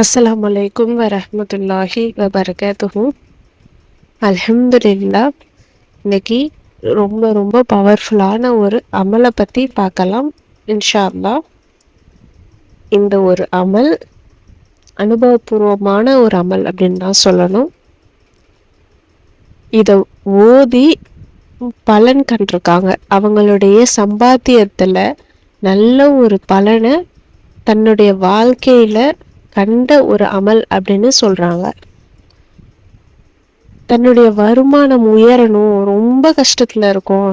அஸ்லாம் வலைக்கும் வரமத்துல்லாஹி வபரகாத்துஹும் அலமதுல்லா இன்னைக்கு ரொம்ப ரொம்ப பவர்ஃபுல்லான ஒரு அமலை பற்றி பார்க்கலாம் இன்ஷா அல்லா இந்த ஒரு அமல் அனுபவபூர்வமான ஒரு அமல் அப்படின்னு தான் சொல்லணும். இதை ஓதி பலன் கண்டிருக்காங்க. அவங்களுடைய சம்பாத்தியத்தில் நல்ல ஒரு பலனை தன்னுடைய வாழ்க்கையில் கண்ட ஒரு அமல் அப்படின்னு சொல்கிறாங்க தன்னுடைய வருமானம் உயரணும் ரொம்ப கஷ்டத்தில் இருக்கோம்.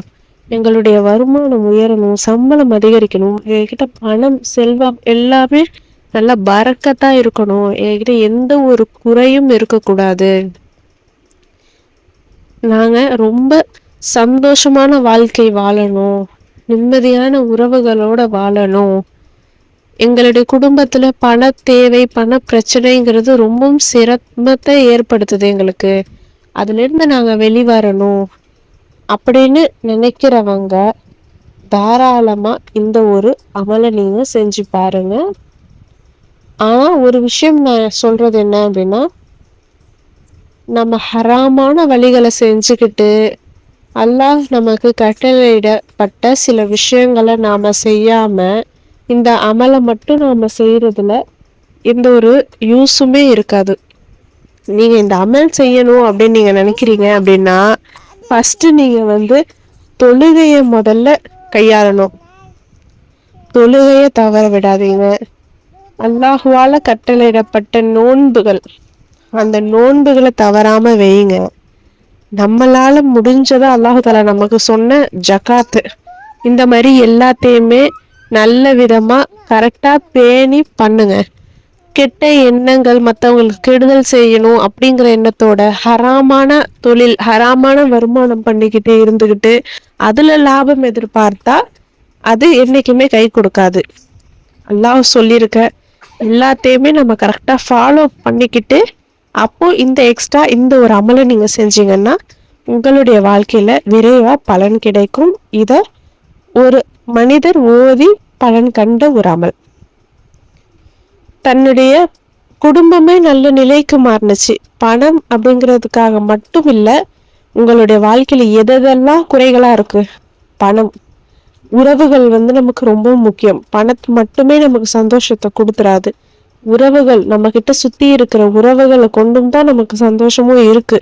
எங்களுடைய வருமானம் உயரணும் சம்பளம் அதிகரிக்கணும். என்கிட்ட பணம் செல்வம் எல்லாமே நல்லா பறக்கத்தான் இருக்கணும். என்கிட்ட எந்த ஒரு குறையும் இருக்கக்கூடாது. நாங்கள் ரொம்ப சந்தோஷமான வாழ்க்கை வாழணும். நிம்மதியான உறவுகளோட வாழணும். எங்களுடைய குடும்பத்துல பண தேவை பண பிரச்சனைங்கிறது ரொம்பவும் சிரமத்தை ஏற்படுத்துது எங்களுக்கு. அதுல இருந்து நாங்க வெளிவரணும் அப்படின்னு நினைக்கிறவங்க தாராளமா இந்த ஒரு அமலை நீங்க செஞ்சு பாருங்க. ஆனா ஒரு விஷயம் நான் சொல்றது என்ன அப்படின்னா நம்ம ஹராமான வழிகளை செஞ்சுக்கிட்டு அல்லாஹ் நமக்கு கட்டளையிடப்பட்ட சில விஷயங்களை நாம செய்யாம இந்த அமலை மட்டும் நாம் செய்கிறதுல எந்த ஒரு யூஸுமே இருக்காது. நீங்கள் இந்த அமல் செய்யணும் அப்படின்னு நீங்கள் நினைக்கிறீங்க அப்படின்னா ஃபஸ்ட்டு நீங்கள் வந்து தொழுகையை முதல்ல கையாளணும். தொழுகையை தவற விடாதீங்க. அல்லாஹுவால் கட்டளையிடப்பட்ட நோன்புகள் அந்த நோன்புகளை தவறாமல் வையுங்க நம்மளால் முடிஞ்சதை அல்லாஹு தாலா நமக்கு சொன்ன ஜகாத்து இந்த மாதிரி எல்லாத்தையுமே நல்ல விதமாக கரெக்டாக பேணி பண்ணுங்க. கெட்ட எண்ணங்கள் மற்றவங்களுக்கு கெடுதல் செய்யணும் அப்படிங்கிற எண்ணத்தோட ஹராமான தொழில் ஹராமான வருமானம் பண்ணிக்கிட்டு இருந்துக்கிட்டு அதில் லாபம் எதிர்பார்த்தா அது என்றைக்குமே கை கொடுக்காது. எல்லாம் சொல்லியிருக்க எல்லாத்தையுமே நம்ம கரெக்டாக ஃபாலோ பண்ணிக்கிட்டு அப்போ இந்த எக்ஸ்ட்ரா இந்த ஒரு அமலை நீங்கள் செஞ்சீங்கன்னா உங்களுடைய வாழ்க்கையில் விரைவாக பலன் கிடைக்கும். இதை ஒரு மனிதர் ஓதி பலன் கண்ட ஒரு அமல். தன்னுடைய குடும்பமே நல்ல நிலைக்கு மாறுனுச்சு. பணம் அப்படிங்கிறதுக்காக மட்டும் இல்ல உங்களுடைய வாழ்க்கையில எதெல்லாம் குறைகளா இருக்கு? பணம். உறவுகள் வந்து நமக்கு ரொம்ப முக்கியம். பணத்து மட்டுமே நமக்கு சந்தோஷத்தை கொடுத்துறாது உறவுகள் நம்ம கிட்ட சுத்தி இருக்கிற உறவுகளை கொண்டும் தான் நமக்கு சந்தோஷமும் இருக்கு.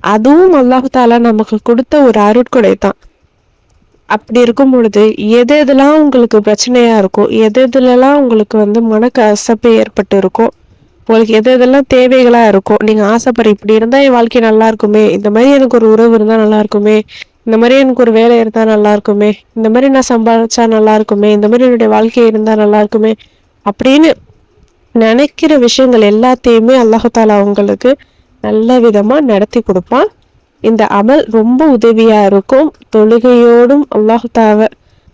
அதுவும் அல்லாஹால நமக்கு கொடுத்த ஒரு அருட்கொடை தான். அப்படி இருக்கும் பொழுது எது எதெல்லாம் உங்களுக்கு பிரச்சனையாக இருக்கும் எது எதுலலாம் உங்களுக்கு வந்து மனக்கசப்பு ஏற்பட்டு இருக்கும் உங்களுக்கு எது எதெல்லாம் தேவைகளாக இருக்கும் நீங்கள் ஆசைப்படுற இப்படி இருந்தால் என் வாழ்க்கை நல்லா இருக்குமே இந்த மாதிரி எனக்கு ஒரு உறவு இருந்தால் நல்லா இருக்குமே இந்த மாதிரி எனக்கு ஒரு வேலை இருந்தால் நல்லா இருக்குமே இந்த மாதிரி நான் சம்பாதிச்சா நல்லா இருக்குமே இந்த மாதிரி என்னுடைய வாழ்க்கை இருந்தால் நல்லா இருக்குமே அப்படின்னு நினைக்கிற விஷயங்கள் எல்லாத்தையுமே அல்லாஹாலா அவங்களுக்கு நல்ல விதமாக நடத்தி கொடுப்பான். இந்த அமல் ரொம்ப உதவியா இருக்கும். தொழுகையோடும் அல்லாஹு தாவ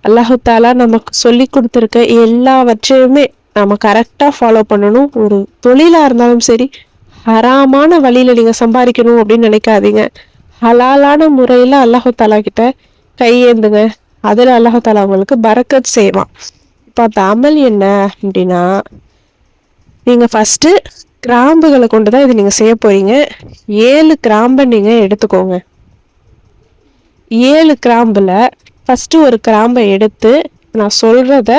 அல்லாஹு தாலா நமக்கு சொல்லி கொடுத்துருக்க எல்லாவற்றையுமே நம்ம கரெக்டாக ஃபாலோ பண்ணணும். ஒரு தொழிலா இருந்தாலும் சரி ஹராமான வழியில நீங்கள் சம்பாதிக்கணும் அப்படின்னு நினைக்காதீங்க. ஹலாலான முறையில அல்லாஹு தாலா கிட்ட கையேந்துங்க அதில் அல்லாஹு தாலா உங்களுக்கு பரக்கத் செய்வான். இப்போ அந்த அமல் என்ன அப்படின்னா நீங்கள் ஃபஸ்ட்டு கிராம்புகளை கொண்டு தான் இது நீங்கள் செய்ய போகிறீங்க ஏழு கிராம்பை நீங்கள் எடுத்துக்கோங்க. ஏழு கிராம்பில் ஃபஸ்ட்டு ஒரு கிராம்பை எடுத்து நான் சொல்கிறத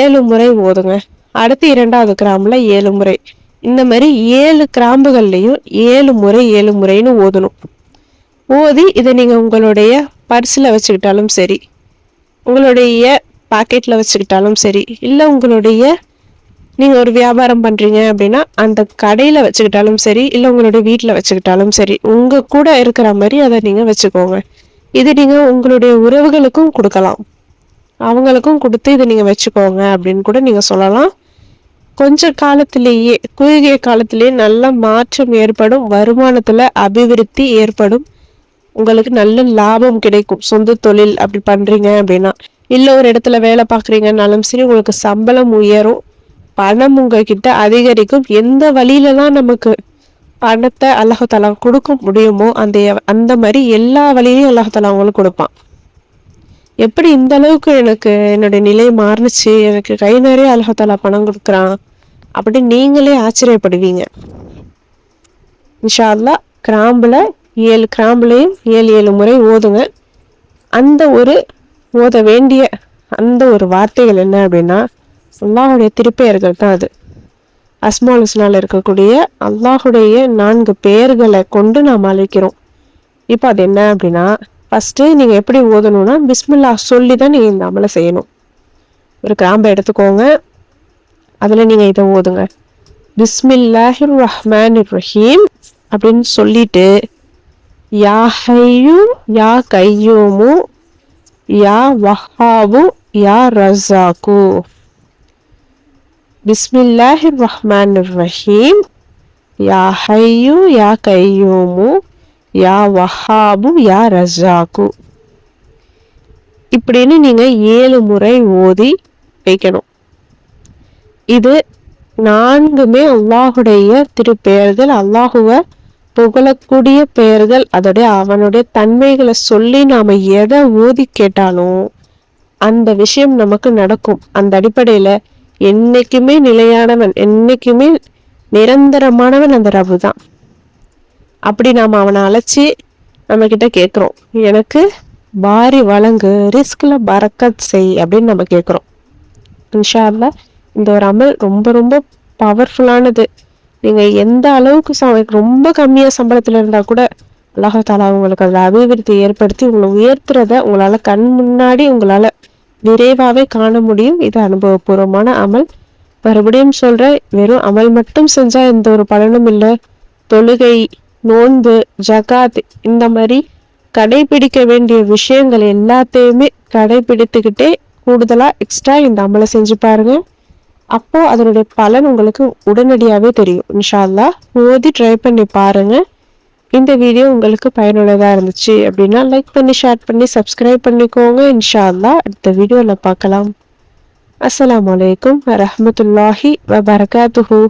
ஏழு முறை ஓதுங்க. அடுத்து இரண்டாவது கிராம்பில் ஏழு முறை. இந்த மாதிரி ஏழு கிராம்புகள்லையும் ஏழு முறை ஏழு முறைன்னு ஓதணும். ஓதி இதை நீங்கள் உங்களுடைய பர்ஸில் வச்சுக்கிட்டாலும் சரி உங்களுடைய பாக்கெட்டில் வச்சுக்கிட்டாலும் சரி இல்லை உங்களுடைய நீங்கள் ஒரு வியாபாரம் பண்ணுறீங்க அப்படின்னா அந்த கடையில் வச்சுக்கிட்டாலும் சரி இல்லை உங்களுடைய வீட்டில் வச்சுக்கிட்டாலும் சரி உங்கள் கூட இருக்கிற மாதிரி அதை நீங்கள் வச்சுக்கோங்க. இது நீங்கள் உங்களுடைய உறவுகளுக்கும் கொடுக்கலாம். அவங்களுக்கும் கொடுத்து இதை நீங்கள் வச்சுக்கோங்க அப்படின்னு கூட நீங்கள் சொல்லலாம். கொஞ்ச காலத்திலேயே குறுகிய காலத்திலேயே நல்ல மாற்றம் ஏற்படும் வருமானத்தில் அபிவிருத்தி ஏற்படும். உங்களுக்கு நல்ல லாபம் கிடைக்கும். சொந்த தொழில் அப்படி பண்ணுறீங்க அப்படின்னா இல்லை ஒரு இடத்துல வேலை பார்க்குறீங்கனாலும் சரி உங்களுக்கு சம்பளம் உயரும். பணம் உங்ககிட்ட அதிகரிக்கும். எந்த வழியிலலாம் நமக்கு பணத்தை அல்லாஹாலா கொடுக்க முடியுமோ அந்த அந்த மாதிரி எல்லா வழியிலையும் அல்லாஹாலா அவங்களுக்கு கொடுப்பான். எப்படி இந்த அளவுக்கு எனக்கு என்னுடைய நிலை மாறுனுச்சு எனக்கு கை நிறைய அல்லாஹாலா பணம் கொடுக்குறான் அப்படி நீங்களே ஆச்சரியப்படுவீங்க. இன்ஷா அல்லா கிராம்பில் ஏழு கிராம்புலையும் ஏழு ஏழு முறை ஓதுங்க. அந்த ஒரு ஓத வேண்டிய அந்த ஒரு வார்த்தைகள் என்ன அப்படின்னா அல்லாஹுடைய திருப்பெயர்கள் தான் அது. அஸ்மாலுஸ்னால் இருக்கக்கூடிய அல்லாஹுடைய நான்கு பெயர்களை கொண்டு நாம் அழைக்கிறோம். இப்போ அது என்ன அப்படின்னா ஃபஸ்ட்டு நீங்கள் எப்படி ஓதணும்னா பிஸ்மில்லா சொல்லி தான் நீங்கள் இந்த அமலை செய்யணும். ஒரு கிராம்பை எடுத்துக்கோங்க. அதில் நீங்கள் இதை ஓதுங்க. பிஸ்மில்லாஹிர் ரஹ்மான் ரஹீம் அப்படின்னு சொல்லிட்டு யா ஹையு யா கையூமு யா வஹாபு யா ரஸாக்கு. பிஸ்மில்லாஹி ரஹ்மான் ரஹீம் யா ஹையு யா கையூமு யா வஹாபு யா ரஜாக்கு. இப்படின்னு நீங்கள் ஏழு முறை ஓதி வைக்கணும். இது நான்குமே அல்லாஹுடைய திருப்பெயர்கள் அல்லாஹுவை புகழக்கூடிய பெயர்கள் அதோடைய அவனுடைய தன்மைகளை சொல்லி நாம எதை ஓதி கேட்டாலும் அந்த விஷயம் நமக்கு நடக்கும். அந்த அடிப்படையில என்னைக்குமே நிலையானவன் என்றைக்குமே நிரந்தரமானவன் அந்த ரபு தான். அப்படி நாம் அவனை அழைச்சி நம்மக்கிட்ட கேட்குறோம் எனக்கு பாரி வழங்கு ரிஸ்கில் பறக்கத் செய் அப்படின்னு நம்ம கேட்குறோம் இன்ஷா இந்த ஒரு அமல் ரொம்ப ரொம்ப பவர்ஃபுல்லானது நீங்கள் எந்த அளவுக்கு ரொம்ப கம்மியாக சம்பளத்தில் இருந்தால் கூட அல்லாஹாலா உங்களுக்கு அதில் அபிவிருத்தி ஏற்படுத்தி உங்களை உயர்த்துறத உங்களால் கண் முன்னாடி உங்களால் விரைவாகவே காண முடியும். இது அனுபவபூர்வமான அமல். மறுபடியும் சொல்கிறேன் வெறும் அமல் மட்டும் செஞ்சால் எந்த ஒரு பலனும் இல்லை. தொழுகை நோன்பு ஜகாத் இந்த மாதிரி கடைபிடிக்க வேண்டிய விஷயங்கள் எல்லாத்தையுமே கடைபிடித்துக்கிட்டே கூடுதலாக எக்ஸ்ட்ரா இந்த அமலை செஞ்சு பாருங்கள் அப்போது அதனுடைய பலன் உங்களுக்கு உடனடியாகவே தெரியும். இன்ஷா அல்லாஹ் ஓதி ட்ரை பண்ணி பாருங்கள் இந்த வீடியோ உங்களுக்கு பயனுள்ளதாக இருந்துச்சு அப்படின்னா லைக் பண்ணி ஷேர் பண்ணி சப்ஸ்கிரைப் பண்ணிக்கோங்க. இன்ஷா அல்லாஹ் அடுத்த வீடியோவில் பார்க்கலாம். அஸ்லாம் வலைக்கம் வரமத்துல்லாஹி வபரகாத்துஹூ.